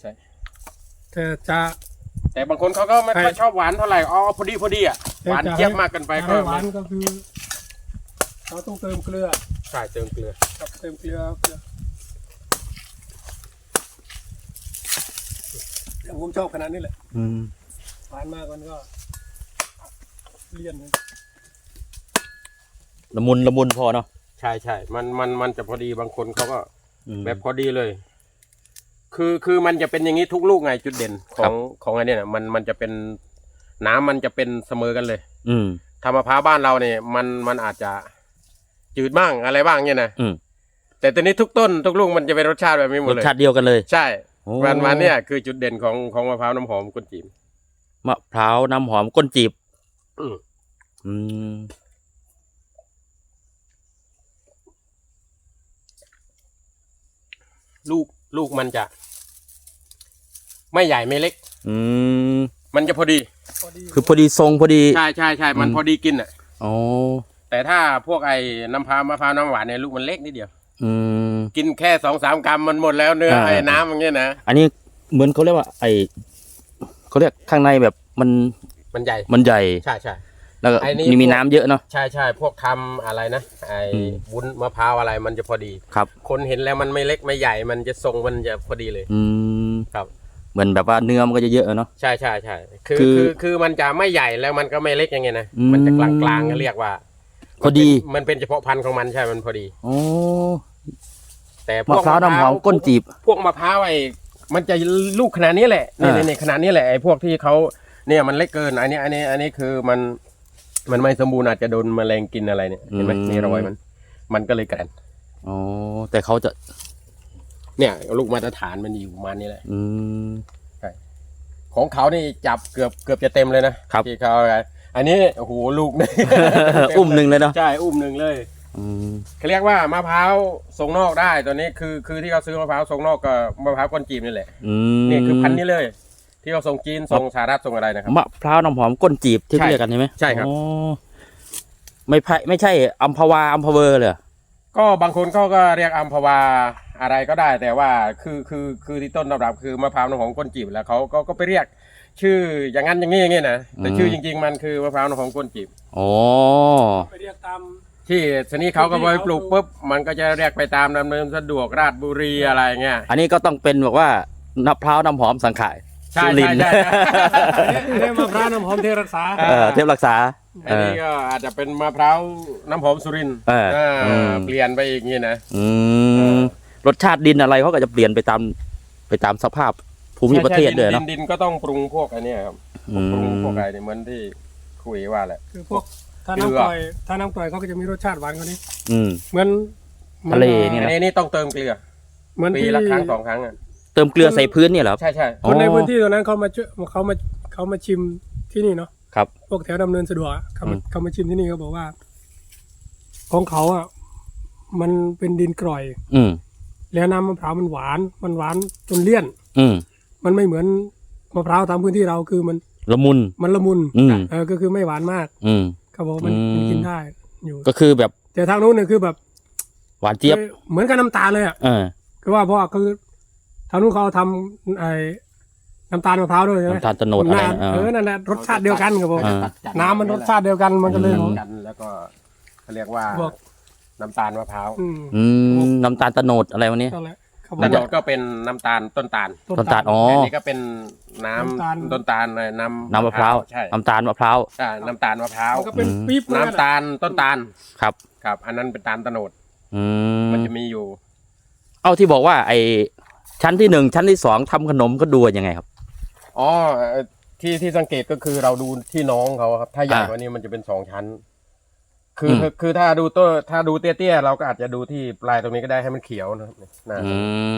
ใช่ แต่จะ แต่บางคนเขาก็ไม่ค่อยใช่ชอบหวานเท่าไหร่อ๋อพอดีพอดีอะหวานจะให้เจี๊ยบมากเกันไปจะก็ให้หวานก็คือเราต้องเติมเกลือใช่เติมเกลือครับเติมเกลือเกลือแต่ผมชอบขนาดนี้แหละอืมหวานมากมันก็เลี่ยนนะละมุนละมุนพอเนาะใช่ใช่มันมันมันจะพอดีบางคนเขาก็อืมแบบพอดีเลย คือคือมันจะเป็นอย่างนี้ทุกลูกไงจุดเด่นขครัอบงของอันเนี้ยน่ะมันมันจะเป็นน้ำมันจะเป็นเสมอกันเลย อืมธรรมะพร้าวบ้านเราเนี่ยมันมันอาจจะจืดบ้างอะไรบ้างเนี่ยนะอืมแต่ตอนนี้ทุกต้นทุกลูกมันจะเป็นรสชาติแบบนี้หมรดสเลย ชาติเดียวกันเลย ใช่โอ้วันวันเนี่ยคือจุดเด่นของของมะพร้าวน้ำหอมกุนจีมมะพร้าวน้ำหอมก้นจีบอืม อืมลูกลูกมันจะ ไม่ใหญ่ไม่เล็ก อืมมันจะพอดีพอดีคือพอดีทรงพอดี ใช่ใช่ใช่มันอืมพอดีกินอะอ๋อแต่ถ้าพวกไอ้น้ำพร้าวมะพร้าวน้ำหวานเนี่ยลูกมันเล็กนิดเดียว อืมกินแค่สองสามกรัมมันหมดแล้วเนื้ออ่าไอ้น้ำอย่างเงี้ยนะอันนี้เหมือนเขาเรียกว่า ไอเขาเรียกข้างในแบบมันมันใหญ่มันใหญ่ใช่ใช่แล้วก็ไอ้นี่มีมีพวกน้ำเยอะเนาะใช่ใช่พวกทำอะไรนะไอ้อืมวุ้นมะพร้าวอะไรมันจะพอดีครับ คนเห็นแล้วมันไม่เล็กไม่ใหญ่มันจะทรงมันจะพอดีเลย อืมครับ เหมือนแบบว่าเนื้อมันก็จะเยอะเนาะ ใช่ใช่ใช่คือคือคือคือมันจะไม่ใหญ่แล้วมันก็ไม่เล็กอย่างเงี้ยนะอืม มันจะกลางกลางๆก็เรียกว่าพอดีมันเป็นมันเป็นเฉพาะพันธุ์ของมันใช่มันพอดี โอ้แต่พมะวกพร้าวน้ำหอมก้นจีบ พวกมะพร้าวไอ้มันจะลูกขนาดนี้แหละนี่อ่านี่ขนาดนี้แหละไอ้พวกที่เขาเนี่ยมันเล็กเกินอันนี้อันนี้อันนี้คือมันมันไม่สมบูรณ์อาจจะโดนแมลงกินอะไรเนี่ยเห็นไหมนี่รอยมัน มันก็เลยแกรน อ๋อแต่เขาจะ เนี่ยลูกมาตรฐานมันอยู่ประมาณนี้แหละอืม ของเขานี่จับเกือบเกือบจะเต็มเลยนะครับ ที่เขาเอาอันนี้โอ้โหลูกเนี่ยอุ้มหนึ่งเลยเนาะใช่อุ้มหนึ่งเลยอืมเขาเรียกว่ามะพร้าวส่งนอกได้ตัวนี้คือคือที่เขาซื้อมะพร้าวส่งนอกก็มะพร้าวก้นจีบนี่แหละอืมนี่คือพันธุ์นี้เลย ที่เขาส่งจีนส่งสหรัฐส่งอะไรนะครับ มะพร้าวน้ำหอมก้นจีบที่ใช่เรียกกันใช่ไหมใช่ครับ อ๋อไม่ใช่ไม่ใช่อัมพวาอัมพเวอร์เลยเหรอก็บางคนเขาก็เรียกอัมพวา อะไรก็ได้ แต่ว่าคือคือคือที่ต้นตำรับคือมะพร้าวน้ำหอมก้นจีบแล้วเขาก็ก็ไปเรียก ชื่ออย่างนั้นอย่างนี้อย่างนี้นะแต่ชื่อจริง ๆ มันคือมะพร้าวน้ำหอมก้นจีบอ๋อไปเรียกตาม ที่ทีนี้เขาก็ไปปลูกปุ๊บมันก็จะเรียกไปตามดำเนินสะดวกราชบุรีอะไรเงี้ยอันนี้ก็ต้องเป็นแบบว่าน้ำพร้าวน้ำหอมสังขายใช่สุรินใช่ทร์ใช่อันนี้มะพร้าวน้ำหอมเทรักษา เออเทพรักษาอันนี้ก็อาจจะเป็นมะพร้าวน้ำหอมสุรินทร์เอออ่าอืม เปลี่ยนไปอีกนี่นะ อืเอมอ รสชาติดินอะไรเขาก็จะเปลี่ยนไปตามไปตามสภาพภูมิประเทศใช่ด้วยใช่ดิเนาะนดินก็ต้องปรุงพวกอันเนี้ยครับอืปรุงมพวกอะไรเนี่ยเหมือนที่คุยว่าแหละคือพวกถ้าเกลืน้ำอกร่อยถ้าน้ำกร่อยเขาก็จะมีรสชาติหวานกว่านี้อืมเหมือนหมือทะเลนี่อันะนนี้นี่ต้องเติมเกลือเหมือนปีที่ละครั้งสองครั้งอะเติมเกลือใส่พื้นเนี่ยเหรอครับใช่ใช่คนในอ๋อพื้นที่ตรงนั้นเขามาช่วยเขามาเขามาชิมที่นี่เนาะครับ พวกแถวดำเนินสะดวกอะเขามาอืมเขามาชิมที่นี่เขาบอกว่า ของเขาอะมันเป็นดินกร่อย อืม แล้วน้ำมะพร้าวมันหวาน มันหวานจนเลี่ยน อืมมันไม่เหมือนมะพร้าวตามพื้นที่เราคือมันละมุน มันละมุนอืม เออก็คือไม่หวานมากอืม เขาบอกว่ามันอืม มันกินได้อยู่ก็คือแบบแต่ทางนู้นเนี่ยคือแบบหวานเจี๊ยบ เหมือนกับน้ำตาลเลยอะเออคือว่าเพราะว่าคือทางนู้นเขาทำไอ้น้ำตาลมะพร้าวด้วยใช่ไหมน้ำตาลโตโนดอะไรน่านะเอเอออ นั่นแหละรสชาติเดียวกันครับผม อ่า น้ำมันรสชาติเดียวกันมันก็เลย อืม กันแล้วก็เขาเรียกว่าบอก น้ำตาลมะพร้าวอืมอืมน้ำตาลโตโนดอะไรวันนี้ นั่นแหละเขาบอแล้วกโดว่าดก็เป็นน้ำตาลต้นตาลต้นตาลอ๋ออันนี้ก็เป็นน้น้ำตาลำต้นตาลเลยน้ำน้ำมะพร้าวใช่น้ำตาลมะพร้าว ใช่น้ำตาลมะพร้าวมันก็เป็นอืม ปี๊บเหมือกัน้ำตาลต้นตาลครับ ครับ อันนั้นเป็นตาลตะโนดอืมมันจะมีอยู่ เอาที่บอกว่า ไอชั้นที่หนึ่งชั้นที่สองทำขนมก็ดูยังไงครับ อ๋อเอ่อที่ที่สังเกตก็คือเราดูที่น้องเขาครับ ถ้าใหญ่อ่า กว่านี้มันจะเป็นสองชั้น คืออมคือคือถ้าดูตัวถ้าดูเตี้ยๆเราก็อาจจะดูที่ปลายตรงนี้ก็ได้ให้มันเขียวนะครับนะอืม